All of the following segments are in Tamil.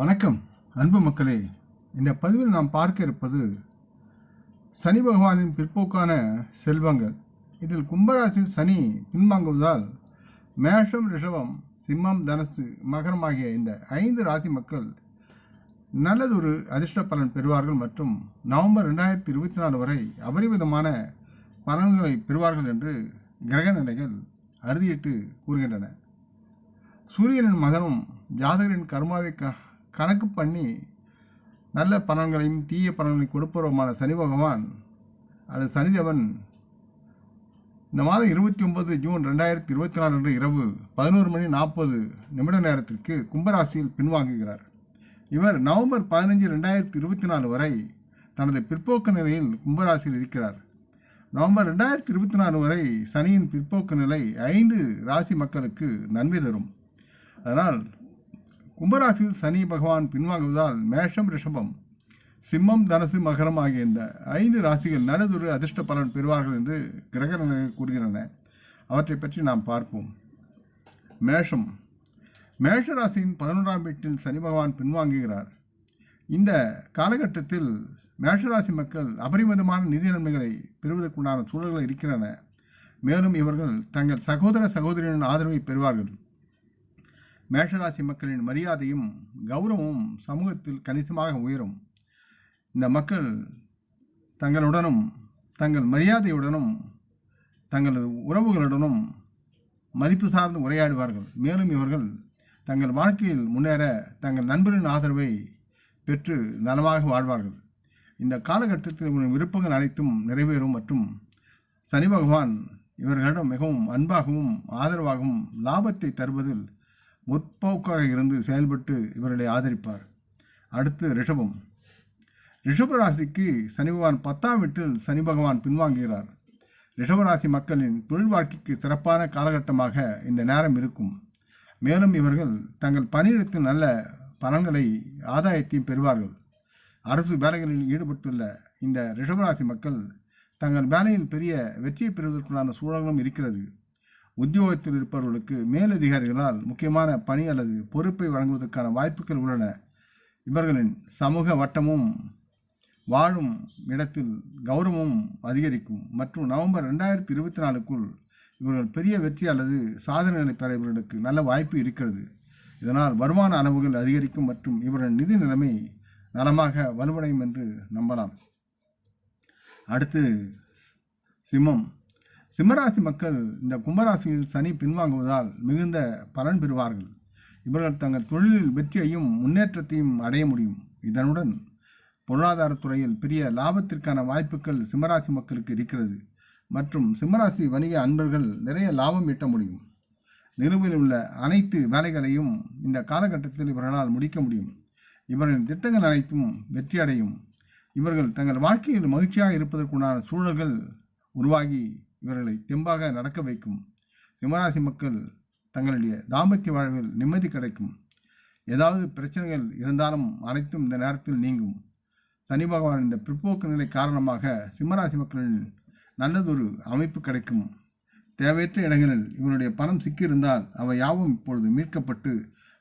வணக்கம் அன்பு மக்களே. இந்த பதிவில் நாம் பார்க்க இருப்பது சனி பகவானின் பிற்போக்கான செல்வங்கள். இதில் கும்பராசியில் சனி பின்வாங்குவதால் மேஷம் ரிஷபம் சிம்மம் தனசு மகரம் ஆகிய இந்த ஐந்து ராசி மக்கள் நல்லதொரு அதிர்ஷ்ட பலன் பெறுவார்கள் மற்றும் நவம்பர் ரெண்டாயிரத்தி இருபத்தி நாலு வரை அபரிமிதமான பலன்களை பெறுவார்கள் என்று கிரக நிலைகள் அறுதியிட்டு கூறுகின்றன. சூரியனின் மகனும் ஜாதகரின் கர்மாவை கணக்கு பண்ணி நல்ல பலன்களையும் தீய பலன்களையும் கொடுப்பவருமான சனி பகவான். அது சனிதேவன். இந்த மாதம் இருபத்தி ஒன்பது ஜூன் ரெண்டாயிரத்தி இருபத்தி நாலு அன்று இரவு பதினோரு மணி நாற்பது நிமிட நேரத்திற்கு கும்பராசியில் பின்வாங்குகிறார். இவர் நவம்பர் பதினஞ்சு ரெண்டாயிரத்தி இருபத்தி நாலு வரை தனது பிற்போக்கு நிலையில் கும்பராசியில் இருக்கிறார். நவம்பர் ரெண்டாயிரத்தி இருபத்தி நாலு வரை சனியின் பிற்போக்கு நிலை ஐந்து ராசி மக்களுக்கு நன்மை தரும். அதனால் கும்பராசியில் சனி பகவான் பின்வாங்குவதால் மேஷம் ரிஷபம். சிம்மம் தனசு மகரம் ஆகிய இந்த ஐந்து ராசிகள் நல்லதொரு அதிர்ஷ்ட பலன் பெறுவார்கள் என்று கிரக கூறுகின்றன. அவற்றை பற்றி நாம் பார்ப்போம். மேஷம். மேஷ ராசியின் பதினொன்றாம் வீட்டில் சனி பகவான் பின்வாங்குகிறார். இந்த காலகட்டத்தில் மேஷராசி மக்கள் அபரிமிதமான நிதி நன்மைகளை பெறுவதற்குண்டான சூழல்கள் இருக்கின்றன. மேலும் இவர்கள் தங்கள் சகோதர சகோதரியின் ஆதரவை பெறுவார்கள். மேஷராசி மக்களின் மரியாதையும் கௌரவமும் சமூகத்தில் கணிசமாக உயரும். இந்த மக்கள் தங்களுடனும் தங்கள் மரியாதையுடனும் தங்களது உறவுகளுடனும் மதிப்பு சார்ந்து உரையாடுவார்கள். மேலும் இவர்கள் தங்கள் வாழ்க்கையில் முன்னேற தங்கள் நண்பரின் ஆதரவை பெற்று நலமாக வாழ்வார்கள். இந்த காலகட்டத்தில் இவரின் விருப்பங்கள் அனைத்தும் நிறைவேறும் மற்றும் சனி பகவான் இவர்களிடம் மிகவும் அன்பாகவும் ஆதரவாகவும் லாபத்தை தருவதில் முற்போக்காக இருந்து செயல்பட்டு இவர்களை ஆதரிப்பார். அடுத்து ரிஷபம். ரிஷபராசிக்கு சனி பகவான் பத்தாம் வீட்டில் சனி பகவான் பின்வாங்குகிறார். ரிஷபராசி மக்களின் தொழில் வாழ்க்கைக்கு சிறப்பான காலகட்டமாக இந்த நேரம் இருக்கும். மேலும் இவர்கள் தங்கள் பணியிடத்தில் நல்ல பலன்களை ஆதாயத்தையும் பெறுவார்கள். அரசு வேலைகளில் ஈடுபட்டுள்ள இந்த ரிஷபராசி மக்கள் தங்கள் வேலையில் பெரிய வெற்றியை பெறுவதற்குண்டான சூழலும் இருக்கிறது. உத்தியோகத்தில் இருப்பவர்களுக்கு மேலதிகாரிகளால் முக்கியமான பணி அல்லது பொறுப்பை வழங்குவதற்கான வாய்ப்புகள் உள்ளன. இவர்களின் சமூக வட்டமும் வாழும் இடத்தில் கௌரவமும் அதிகரிக்கும். மற்றும் நவம்பர் ரெண்டாயிரத்தி இருபத்தி நாலுக்குள் இவர்கள் பெரிய வெற்றி அல்லது சாதனைகளை பெற இவர்களுக்கு நல்ல வாய்ப்பு இருக்கிறது. இதனால் வருமான அளவுகள் அதிகரிக்கும் மற்றும் இவரின் நிதி நிலைமை நலமாக வலுவடையும் என்று நம்பலாம். அடுத்து சிம்மம். சிம்மராசி மக்கள் இந்த கும்பராசியில் சனி பின்வாங்குவதால் மிகுந்த பலன் பெறுவார்கள். இவர்கள் தங்கள் தொழிலில் வெற்றியையும் முன்னேற்றத்தையும் அடைய முடியும். இதனுடன் பொருளாதாரத்துறையில் பெரிய லாபத்திற்கான வாய்ப்புகள் சிம்மராசி மக்களுக்கு இருக்கிறது. மற்றும் சிம்மராசி வணிக அன்பர்கள் நிறைய லாபம் ஈட்ட முடியும். நிலுவையில் உள்ள அனைத்து வேலைகளையும் இந்த காலகட்டத்தில் இவர்களால் முடிக்க முடியும். இவர்களின் திட்டங்கள் அனைத்தும் வெற்றியடையும். இவர்கள் தங்கள் வாழ்க்கையில் மகிழ்ச்சியாக இருப்பதற்குண்டான சூழல்கள் உருவாகி இவர்களை தெம்பாக நடக்க வைக்கும். சிம்மராசி மக்கள் தங்களுடைய தாம்பத்திய வாழ்வில் நிம்மதி கிடைக்கும். ஏதாவது பிரச்சனைகள் இருந்தாலும் அனைத்தும் இந்த நேரத்தில் நீங்கும். சனி பகவான் இந்த பிற்போக்கு நிலை காரணமாக சிம்மராசி மக்களின் நல்லதொரு அமைப்பு கிடைக்கும். தேவையற்ற இடங்களில் இவருடைய பணம் சிக்கியிருந்தால் அவை யாவும் இப்பொழுது மீட்கப்பட்டு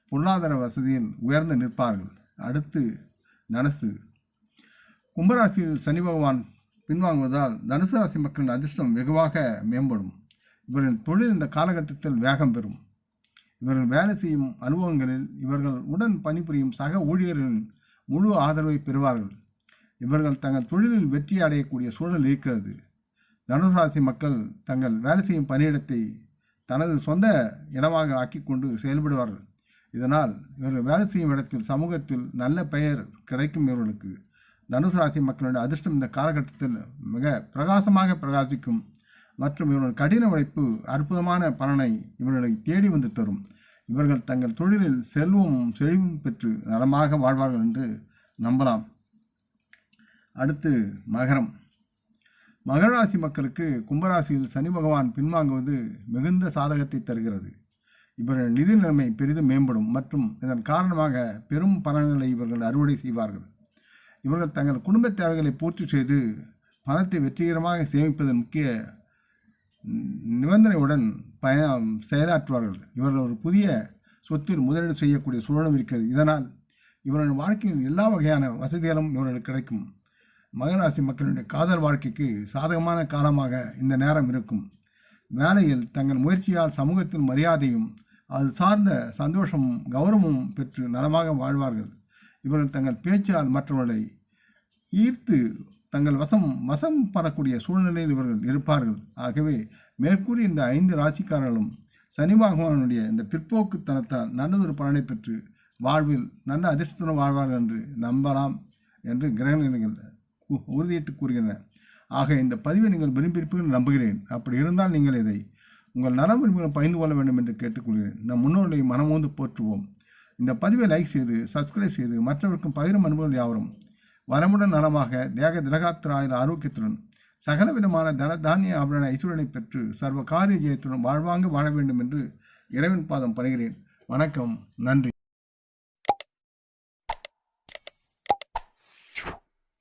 பொருளாதார வசதியில் உயர்ந்து நிற்பார்கள். அடுத்து தனசு. கும்பராசியில் சனி பகவான் பின்வாங்குவதால் தனுசு ராசி மக்களின் அதிர்ஷ்டம் வெகுவாக மேம்படும். இவரின் தொழில் இந்த காலகட்டத்தில் வேகம் பெறும். இவர்கள் வேலை செய்யும் அனுபவங்களில் இவர்கள் உடன் பணிபுரியும் சக ஊழியர்களின் முழு ஆதரவை பெறுவார்கள். இவர்கள் தங்கள் தொழிலில் வெற்றி அடையக்கூடிய சூழல் இருக்கிறது. தனுசு ராசி மக்கள் தங்கள் வேலை செய்யும் பணியிடத்தை தனது சொந்த இடமாக ஆக்கிக்கொண்டு செயல்படுவார்கள். இதனால் இவர்கள் வேலை செய்யும் இடத்தில் சமூகத்தில் நல்ல பெயர் கிடைக்கும் இவர்களுக்கு. தனுசு ராசி மக்களுடைய அதிர்ஷ்டம் இந்த காலகட்டத்தில் மிக பிரகாசமாக பிரகாசிக்கும். மற்றும் இவர்கள் கடின உழைப்பு அற்புதமான பலனை இவர்களை தேடி வந்து தரும். இவர்கள் தங்கள் தொழிலில் செல்வமும் செழிவும் பெற்று நலமாக வாழ்வார்கள் என்று நம்பலாம். அடுத்து மகரம். மகர ராசி மக்களுக்கு கும்பராசியில் சனி பகவான் பின்வாங்குவது மிகுந்த சாதகத்தை தருகிறது. இவர்கள் நிதி நிலைமை பெரிதும் மேம்படும் மற்றும் இதன் காரணமாக பெரும் பலன்களை இவர்கள் அறுவடை செய்வார்கள். இவர்கள் தங்கள் குடும்ப தேவைகளை பூர்த்தி செய்து பணத்தை வெற்றிகரமாக சேமிப்பதன் முக்கிய நிபந்தனையுடன் பய செயலாற்றுவார்கள். இவர்கள் ஒரு புதிய சொத்தில் முதலீடு செய்யக்கூடிய சூழலும் இருக்கிறது. இதனால் இவரின் வாழ்க்கையின் எல்லா வகையான வசதிகளும் இவர்களுக்கு கிடைக்கும். மகராசி மக்களுடைய காதல் வாழ்க்கைக்கு சாதகமான காலமாக இந்த நேரம் இருக்கும். வேலையில் தங்கள் முயற்சியால் சமூகத்தின் மரியாதையும் அது சார்ந்த சந்தோஷமும் கௌரவமும் பெற்று நலமாக வாழ்வார்கள். இவர்கள் தங்கள் பேச்சால் மற்றவர்களை ஈர்த்து தங்கள் வசம் வசம் படக்கூடிய சூழ்நிலையில் இவர்கள் இருப்பார்கள். ஆகவே மேற்கூறிய இந்த ஐந்து ராசிக்காரர்களும் சனி பகவானுடைய இந்த பிற்போக்குத்தனத்தால் நல்லதொரு பலனை பெற்று வாழ்வில் நல்ல அதிர்ஷ்டத்துடன் வாழ்வார்கள் என்று நம்பலாம் என்று கிரகணிகள் உறுதியிட்டு கூறுகின்றன. ஆக இந்த பதிவை நீங்கள் விரும்பியிருப்பீர்கள் நம்புகிறேன். அப்படி இருந்தால் நீங்கள் இதை உங்கள் நல விரும்பிகளை பகிர்ந்து கொள்ள வேண்டும் என்று கேட்டுக்கொள்கிறேன். நம் முன்னோர்களை மனமோந்து போற்றுவோம். இந்த பதிவை லைக் செய்து சப்ஸ்கிரைப் செய்து மற்றவருக்கும் பகிரும் அனுபவங்கள் யாவரும். வரமுடன் நலமாக தேக திலகாத்திராயுத ஆரோக்கியத்துடன் சகல விதமான தன தானிய ஆபரண ஐஸ்வரனை பெற்று சர்வ காரிய ஜெயத்துடன் வாழ்வாங்க வாழ வேண்டும் என்று இறைவன் பாதம் படுகிறேன் வணக்கம் நன்றி.